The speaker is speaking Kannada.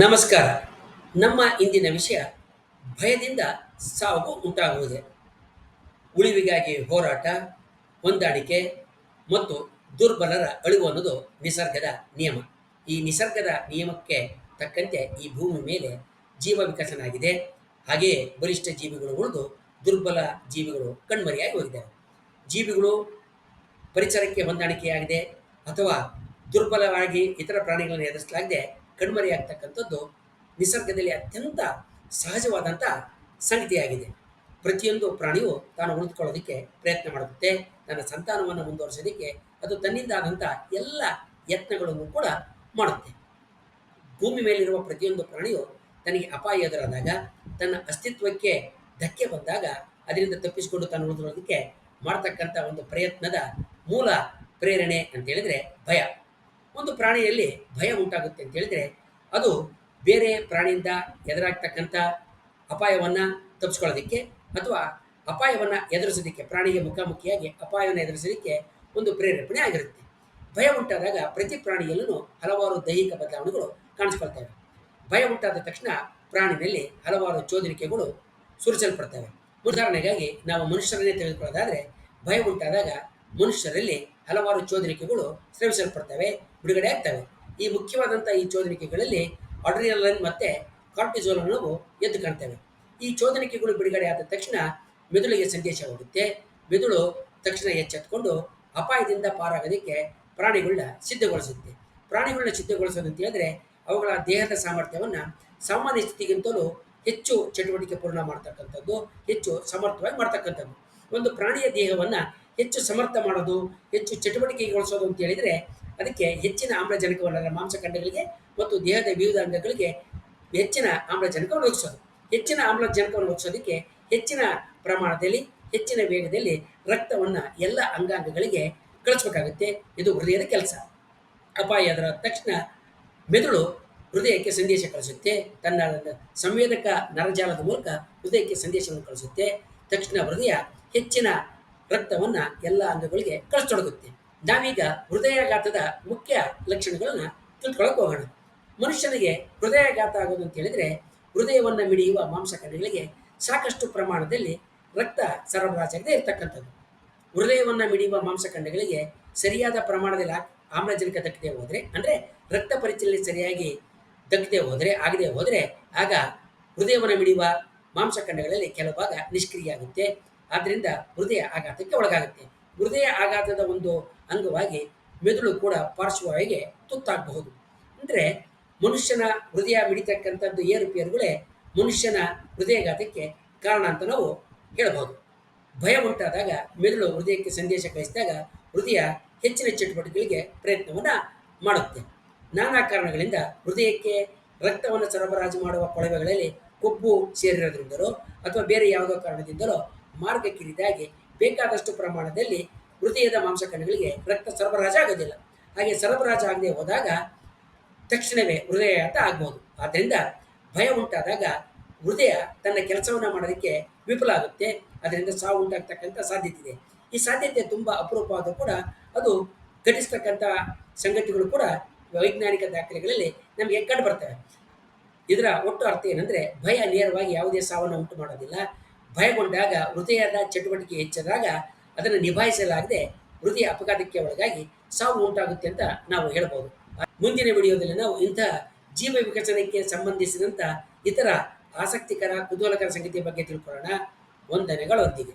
ನಮಸ್ಕಾರ. ನಮ್ಮ ಇಂದಿನ ವಿಷಯ ಭಯದಿಂದ ಸಾವು ಉಂಟಾಗುವುದೇ. ಉಳಿವಿಗಾಗಿ ಹೋರಾಟ, ಹೊಂದಾಣಿಕೆ ಮತ್ತು ದುರ್ಬಲರ ಅಳಿವು ಅನ್ನೋದು ನಿಸರ್ಗದ ನಿಯಮ. ಈ ನಿಸರ್ಗದ ನಿಯಮಕ್ಕೆ ತಕ್ಕಂತೆ ಈ ಭೂಮಿ ಮೇಲೆ ಜೀವ ವಿಕಸನಾಗಿದೆ ಹಾಗೆಯೇ ಬಲಿಷ್ಠ ಜೀವಿಗಳು ಉಳಿದು ದುರ್ಬಲ ಜೀವಿಗಳು ಕಣ್ಮರೆಯಾಗಿ ಹೋಗಿದ್ದಾವೆ ಜೀವಿಗಳು ಪರಿಸರಕ್ಕೆ ಹೊಂದಾಣಿಕೆಯಾಗಿದೆ ಅಥವಾ ದುರ್ಬಲವಾಗಿ ಇತರ ಪ್ರಾಣಿಗಳನ್ನು ಎದುರಿಸಲಾಗದೆ ಕಣ್ಮರೆಯಾಗ್ತಕ್ಕಂಥದ್ದು ನಿಸರ್ಗದಲ್ಲಿ ಅತ್ಯಂತ ಸಹಜವಾದಂಥ ಸಂಗತಿಯಾಗಿದೆ. ಪ್ರತಿಯೊಂದು ಪ್ರಾಣಿಯು ತಾನು ಉಳಿದುಕೊಳ್ಳೋದಕ್ಕೆ ಪ್ರಯತ್ನ ಮಾಡುತ್ತೆ. ತನ್ನ ಸಂತಾನವನ್ನು ಮುಂದುವರಿಸೋದಕ್ಕೆ ಅದು ತನ್ನಿಂದಾದಂಥ ಎಲ್ಲ ಯತ್ನಗಳನ್ನು ಕೂಡ ಮಾಡುತ್ತೆ. ಭೂಮಿ ಮೇಲಿರುವ ಪ್ರತಿಯೊಂದು ಪ್ರಾಣಿಯು ತನಗೆ ಅಪಾಯ ಎದುರಾದಾಗ, ತನ್ನ ಅಸ್ತಿತ್ವಕ್ಕೆ ಧಕ್ಕೆ ಬಂದಾಗ ಅದರಿಂದ ತಪ್ಪಿಸಿಕೊಂಡು ತಾನು ಉಳಿದುಕೊಳ್ಳೋದಕ್ಕೆ ಮಾಡ್ತಕ್ಕಂಥ ಒಂದು ಪ್ರಯತ್ನದ ಮೂಲ ಪ್ರೇರಣೆ ಅಂತ ಹೇಳಿದ್ರೆ ಭಯ. ಒಂದು ಪ್ರಾಣಿಯಲ್ಲಿ ಭಯ ಉಂಟಾಗುತ್ತೆ ಅಂತ ಹೇಳಿದ್ರೆ ಅದು ಬೇರೆ ಪ್ರಾಣಿಯಿಂದ ಎದುರಾಗ್ತಕ್ಕಂಥ ಅಪಾಯವನ್ನು ತಪ್ಪಿಸ್ಕೊಳ್ಳೋದಕ್ಕೆ ಅಥವಾ ಅಪಾಯವನ್ನು ಎದುರಿಸೋದಕ್ಕೆ, ಪ್ರಾಣಿಗೆ ಮುಖಾಮುಖಿಯಾಗಿ ಅಪಾಯವನ್ನು ಎದುರಿಸೋದಕ್ಕೆ ಒಂದು ಪ್ರೇರೇಪಣೆ ಆಗಿರುತ್ತೆ. ಭಯ ಉಂಟಾದಾಗ ಪ್ರತಿ ಪ್ರಾಣಿಯಲ್ಲೂ ಹಲವಾರು ದೈಹಿಕ ಬದಲಾವಣೆಗಳು ಕಾಣಿಸ್ಕೊಳ್ತವೆ. ಭಯ ಉಂಟಾದ ತಕ್ಷಣ ಪ್ರಾಣಿನಲ್ಲಿ ಹಲವಾರು ಚೋದರಿಕೆಗಳು ಸುರಿಸಲ್ಪಡ್ತವೆ. ಉದಾಹರಣೆಗಾಗಿ ನಾವು ಮನುಷ್ಯರನ್ನೇ ತೆಗೆದುಕೊಳ್ಳೋದಾದರೆ, ಭಯ ಉಂಟಾದಾಗ ಮನುಷ್ಯರಲ್ಲಿ ಹಲವಾರು ಚೋದರಿಕೆಗಳು ಸ್ರವಿಸಲ್ಪಡ್ತವೆ. ಬಿಡುಗಡೆ ಆಗ್ತವೆ. ಈ ಮುಖ್ಯವಾದಂಥ ಈ ಚೋದನಿಕೆಗಳಲ್ಲಿ ಅಡ್ರಿನಲಿನ್ ಮತ್ತು ಕಾರ್ಟಿಸೋಲ್ ಅನ್ನೋವು ಎದ್ದು ಕಾಣ್ತೇವೆ. ಈ ಚೋದನಿಕೆಗಳು ಬಿಡುಗಡೆ ಆದ ತಕ್ಷಣ ಮೆದುಳಿಗೆ ಸಂದೇಶ ಹೋಗುತ್ತೆ. ಮೆದುಳು ತಕ್ಷಣ ಎಚ್ಚೆತ್ಕೊಂಡು ಅಪಾಯದಿಂದ ಪಾರಾಗೋದಕ್ಕೆ ಪ್ರಾಣಿಗಳನ್ನ ಸಿದ್ಧಗೊಳಿಸುತ್ತೆ. ಪ್ರಾಣಿಗಳನ್ನ ಸಿದ್ಧಗೊಳಿಸೋದು ಅಂತ ಹೇಳಿದ್ರೆ ಅವುಗಳ ದೇಹದ ಸಾಮರ್ಥ್ಯವನ್ನು ಸಾಮಾನ್ಯ ಸ್ಥಿತಿಗಿಂತಲೂ ಹೆಚ್ಚು ಚಟುವಟಿಕೆ ಪೂರ್ಣ ಮಾಡ್ತಕ್ಕಂಥದ್ದು, ಹೆಚ್ಚು ಸಮರ್ಥವಾಗಿ ಮಾಡ್ತಕ್ಕಂಥದ್ದು. ಒಂದು ಪ್ರಾಣಿಯ ದೇಹವನ್ನು ಹೆಚ್ಚು ಸಮರ್ಥ ಮಾಡೋದು, ಹೆಚ್ಚು ಚಟುವಟಿಕೆಗೊಳಿಸೋದು ಅಂತ ಹೇಳಿದರೆ ಅದಕ್ಕೆ ಹೆಚ್ಚಿನ ಆಮ್ಲಜನಕವನ್ನು ಮಾಂಸಖಂಡಗಳಿಗೆ ಮತ್ತು ದೇಹದ ವಿವಿಧ ಅಂಗಗಳಿಗೆ ಹೆಚ್ಚಿನ ಆಮ್ಲಜನಕವನ್ನು ಒದಗಿಸೋದು. ಹೆಚ್ಚಿನ ಆಮ್ಲಜನಕವನ್ನು ಒದಗಿಸೋದಕ್ಕೆ ಹೆಚ್ಚಿನ ಪ್ರಮಾಣದಲ್ಲಿ, ಹೆಚ್ಚಿನ ವೇಗದಲ್ಲಿ ರಕ್ತವನ್ನು ಎಲ್ಲ ಅಂಗಾಂಗಗಳಿಗೆ ಕಳಿಸ್ಬೇಕಾಗುತ್ತೆ. ಇದು ಹೃದಯದ ಕೆಲಸ. ಅಪಾಯ ಅದರ ತಕ್ಷಣ ಮೆದುಳು ಹೃದಯಕ್ಕೆ ಸಂದೇಶ ಕಳಿಸುತ್ತೆ. ತನ್ನ ಸಂವೇದಕ ನರಜಾಲದ ಮೂಲಕ ಹೃದಯಕ್ಕೆ ಸಂದೇಶವನ್ನು ಕಳಿಸುತ್ತೆ. ತಕ್ಷಣ ಹೃದಯ ಹೆಚ್ಚಿನ ರಕ್ತವನ್ನು ಎಲ್ಲ ಅಂಗಗಳಿಗೆ ಕಳಿಸತೊಡಗುತ್ತೆ ನಾವೀಗ ಹೃದಯಾಘಾತದ ಮುಖ್ಯ ಲಕ್ಷಣಗಳನ್ನು ತಿಳ್ಕೊಳಕ್ಕೆ ಹೋಗೋಣ. ಮನುಷ್ಯನಿಗೆ ಹೃದಯಾಘಾತ ಆಗೋದು ಅಂತ ಹೇಳಿದ್ರೆ ಹೃದಯವನ್ನು ಮಿಡಿಯುವ ಮಾಂಸಖಂಡಗಳಿಗೆ ಸಾಕಷ್ಟು ಪ್ರಮಾಣದಲ್ಲಿ ರಕ್ತ ಸರಬರಾಜಾಗದೆ ಇರತಕ್ಕಂಥದ್ದು. ಹೃದಯವನ್ನು ಮಿಡಿಯುವ ಮಾಂಸಖಂಡಗಳಿಗೆ ಸರಿಯಾದ ಪ್ರಮಾಣದಲ್ಲಿ ಆಮ್ಲಜನಕ ದಕ್ಕದೆ ಹೋದರೆ, ಅಂದರೆ ರಕ್ತ ಪರಿಚಲನೆ ಸರಿಯಾಗಿ ದಕ್ಕದೆ ಹೋದರೆ, ಆಗದೆ ಹೋದರೆ, ಆಗ ಹೃದಯವನ್ನು ಮಿಡಿಯುವ ಮಾಂಸಖಂಡಗಳಲ್ಲಿ ಕೆಲವು ಭಾಗ ನಿಷ್ಕ್ರಿಯ ಆಗುತ್ತೆ. ಆದ್ದರಿಂದ ಹೃದಯ ಆಘಾತಕ್ಕೆ ಒಳಗಾಗುತ್ತೆ. ಹೃದಯ ಆಘಾತದ ಒಂದು ಅಂಗವಾಗಿ ಮೆದುಳು ಕೂಡ ಪಾರ್ಶ್ವವಾಗಿ ತುತ್ತಾಗಬಹುದು. ಅಂದರೆ ಮನುಷ್ಯನ ಹೃದಯ ಮಿಡಿತಕ್ಕಂಥದ್ದು ಏರುಪೇರುಗಳೇ ಮನುಷ್ಯನ ಹೃದಯಘಾತಕ್ಕೆ ಕಾರಣ ಅಂತ ನಾವು ಹೇಳಬಹುದು. ಭಯ ಉಂಟಾದಾಗ, ಮೆದುಳು ಹೃದಯಕ್ಕೆ ಸಂದೇಶ ಕಳಿಸಿದಾಗ ಹೃದಯ ಹೆಚ್ಚಿನ ಚಟುವಟಿಕೆಗಳಿಗೆ ಪ್ರಯತ್ನವನ್ನು ಮಾಡುತ್ತೆ. ನಾನಾ ಕಾರಣಗಳಿಂದ ಹೃದಯಕ್ಕೆ ರಕ್ತವನ್ನು ಸರಬರಾಜು ಮಾಡುವ ಕೊಳವೆಗಳಲ್ಲಿ ಕೊಬ್ಬು ಸೇರಿರೋದ್ರಿಂದಲೋ ಅಥವಾ ಬೇರೆ ಯಾವುದೋ ಕಾರಣದಿಂದಲೋ ಮಾರ್ಗ ಕಿರಿದಾಗಿ ಬೇಕಾದಷ್ಟು ಪ್ರಮಾಣದಲ್ಲಿ ಹೃದಯದ ಕಣಗಳಿಗೆ ರಕ್ತ ಸರಬರಾಜು ಆಗೋದಿಲ್ಲ. ಹಾಗೆ ಸರಬರಾಜು ಆಗದೆ ಹೋದಾಗ ತಕ್ಷಣವೇ ಹೃದಯಾಘಾತ ಆಗ್ಬೋದು. ಆದ್ದರಿಂದ ಭಯ ಉಂಟಾದಾಗ ಹೃದಯ ತನ್ನ ಕೆಲಸವನ್ನು ಮಾಡೋದಕ್ಕೆ ವಿಫಲ ಆಗುತ್ತೆ. ಅದರಿಂದ ಸಾವು ಉಂಟಾಗ್ತಕ್ಕಂಥ ಸಾಧ್ಯತೆ ಇದೆ ಈ ಸಾಧ್ಯತೆ ತುಂಬ ಅಪರೂಪವಾದ ಕೂಡ ಅದು ಘಟಿಸ್ತಕ್ಕಂಥ ಸಂಗತಿಗಳು ಕೂಡ ವೈಜ್ಞಾನಿಕ ದಾಖಲೆಗಳಲ್ಲಿ ನಮಗೆ ಕಂಡು ಬರ್ತವೆ. ಇದರ ಒಟ್ಟು ಅರ್ಥ ಏನಂದರೆ ಭಯ ನೇರವಾಗಿ ಯಾವುದೇ ಸಾವನ್ನು ಉಂಟು ಮಾಡೋದಿಲ್ಲ. ಭಯಗೊಂಡಾಗ ಹೃದಯದ ಚಟುವಟಿಕೆ ಹೆಚ್ಚಾದಾಗ ಅದನ್ನು ನಿಭಾಯಿಸಲಾಗದೆ ಹೃದಯ ಅಪಘಾತಕ್ಕೆ ಒಳಗಾಗಿ ಸಾವು ಉಂಟಾಗುತ್ತೆ ಅಂತ ನಾವು ಹೇಳ್ಬೋದು. ಮುಂದಿನ ವಿಡಿಯೋದಲ್ಲಿ ನಾವು ಇಂತಹ ಜೀವ ವಿಕಸನಕ್ಕೆ ಸಂಬಂಧಿಸಿದಂಥ ಇತರ ಆಸಕ್ತಿಕರ, ಕುತೂಹಲಕರ ಸಂಗತಿಯ ಬಗ್ಗೆ ತಿಳ್ಕೊಳ್ಳೋಣ. ವಂದನೆಗಳೊಂದಿಗೆ.